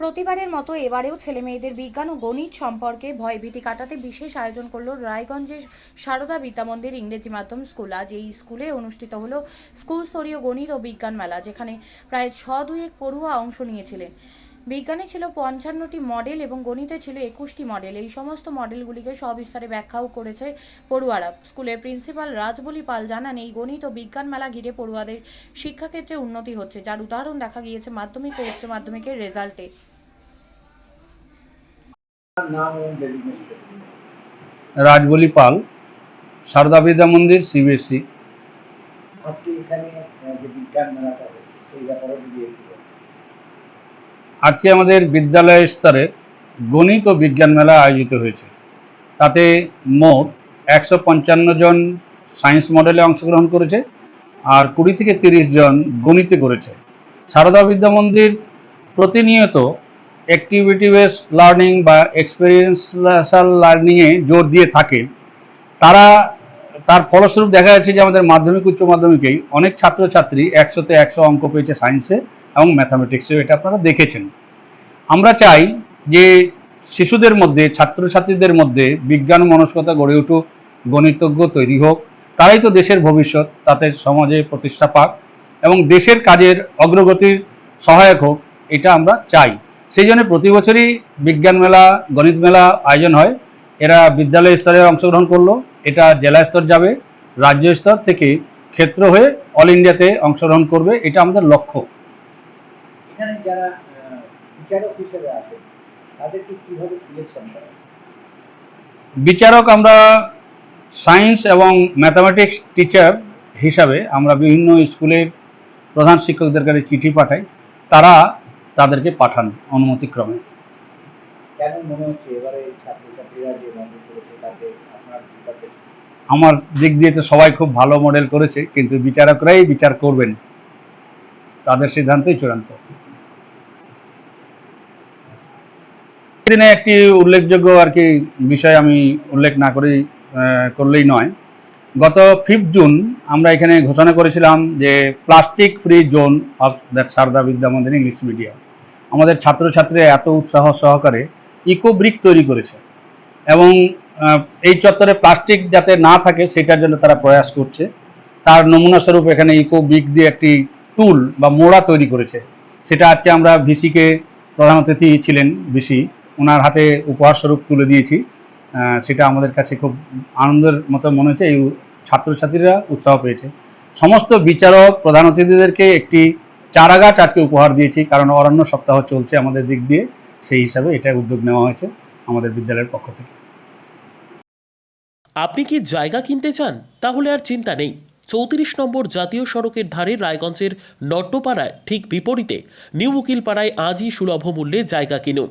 প্রতিবারের মতো এবারেও ছেলে মেয়েদের বিজ্ঞান ও গণিত সম্পর্কে ভয়ভীতি কাটাতে বিশেষ আয়োজন করল রায়গঞ্জের সারদা বিদ্যামন্দির ইংরেজি মাধ্যম স্কুল। আজ এই স্কুলে অনুষ্ঠিত হলো স্কুল স্তরীয় গণিত ও বিজ্ঞান মেলা, যেখানে প্রায় ছ দুয়েক পড়ুয়া অংশ নিয়েছিলেন। বিজ্ঞানে ছিল পঞ্চান্নটি মডেল এবং গণিতে ছিল একুশটি মডেল। এই সমস্ত মডেলগুলিকে সবিস্তারে ব্যাখ্যাও করেছে পড়ুয়ারা। স্কুলের প্রিন্সিপাল রাজবলি পাল জানান এই গণিত ও বিজ্ঞান মেলা ঘিরে পড়ুয়াদের শিক্ষাক্ষেত্রে উন্নতি হচ্ছে যার উদাহরণ দেখা গিয়েছে মাধ্যমিক ও উচ্চ মাধ্যমিকের রেজাল্টে। রাজবলি পাল সারদা বিদ্যা মন্দির সিবিএসসি আজকে এখানে যে বিজ্ঞান মেলাটা হচ্ছে সেই ব্যাপারে যদি একটু বলেন। আজকে আমাদের বিদ্যালয় স্তরে গণিত ও বিজ্ঞান মেলা আয়োজিত হয়েছে। তাতে মোট একশো পঞ্চান্ন জন সায়েন্স মডেলে অংশগ্রহণ করেছে আর কুড়ি থেকে তিরিশ জন গণিতে করেছে। সারদা বিদ্যা মন্দির প্রতিনিয়ত অ্যাক্টিভিটি বেস লার্নিং বা এক্সপিরিয়েন্সাল লার্নিংয়ে জোর দিয়ে থাকে। তারা, তার ফলস্বরূপ দেখা যাচ্ছে যে আমাদের মাধ্যমিক, উচ্চ মাধ্যমিকেই অনেক ছাত্রছাত্রী একশোতে একশো অঙ্ক পেয়েছে সায়েন্সে। এবং ম্যাথামেটিক্সেও এটা আপনারা দেখেছেন। আমরা চাই যে শিশুদের মধ্যে, ছাত্রছাত্রীদের মধ্যে বিজ্ঞান মনস্কতা গড়ে উঠুক, গণিতজ্ঞ তৈরি হোক, তারাই তো দেশের ভবিষ্যৎ, তাতে সমাজে প্রতিষ্ঠা পাক এবং দেশের কাজের অগ্রগতির সহায়ক হোক, এটা আমরা চাই। সেই জন্য প্রতি বছরই বিজ্ঞান মেলা, গণিত মেলা আয়োজন হয়। এরা বিদ্যালয় স্তরে অংশগ্রহণ করল, এটা জেলা স্তর যাবে, রাজ্য স্তর থেকে ক্ষেত্র হয়ে অল ইন্ডিয়াতে অংশগ্রহণ করবে, এটা আমাদের লক্ষ্য। এখানে যারা বিচারক হিসেবে আসেন তাদেরকে কীভাবে সিলেকশন করা বিচারক আমরা সায়েন্স এবং ম্যাথামেটিক্স টিচার হিসাবে আমরা বিভিন্ন স্কুলের প্রধান শিক্ষকদের কাছে চিঠি পাঠাই তারা তাদেরকে পাঠান অনুমতিক্রমে। কেন মনে হচ্ছে এবারে ছাত্রছাত্রীরা যে মডেল করেছে তাতে আপনার আমার দিক দিয়ে তো সবাই খুব ভালো মডেল করেছে কিন্তু বিচারকরাই বিচার করবেন। তাদের সিদ্ধান্তই চূড়ান্ত। দিনে একটি উল্লেখযোগ্য আর কি বিষয় আমি উল্লেখ না করেই করলেই নয়। গত ফিফথ জুন আমরা এখানে ঘোষণা করেছিলাম যে plastic free zone of that Sarada Vidya Mandir English medium. আমাদের ছাত্রছাত্রীরা এত উৎসাহ সহকারে ইকো ব্রিক তৈরি করেছে এবং এই চত্বরে প্লাস্টিক যাতে না থাকে সেটার জন্য তারা প্রয়াস করছে। তার নমুনা স্বরূপ এখানে ইকো ব্রিক দিয়ে একটি টুল বা মোড়া তৈরি করেছে। সেটা আজকে আমরা ভিসিকে প্রধান অতিথি ছিলেন ভিসি। ওনার হাতে উপহার স্বরূপ তুলে দিয়েছি। সেটা আমাদের কাছে খুব আনন্দের মতো মনে হচ্ছে, এই ছাত্রছাত্রীরা উৎসাহ পেয়েছে। সমস্ত বিচারক, প্রধান অতিথিদেরকে একটি চারা গাছ আজকে উপহার দিয়েছি, কারণ অরণ্য সপ্তাহ চলছে আমাদের দিক দিয়ে, সেই হিসাবে এটা উদ্যোগ নেওয়া হয়েছে আমাদের বিদ্যালয়ের পক্ষ থেকে। আপনি কি জায়গা কিনতে চান? তাহলে আর চিন্তা নেই। চৌত্রিশ নম্বর জাতীয় সড়কের ধারে রায়গঞ্জের নট্টপাড়ায় ঠিক বিপরীতে নিউ উকিলপাড়ায় আজই সুলভ মূল্যে জায়গা কিনুন।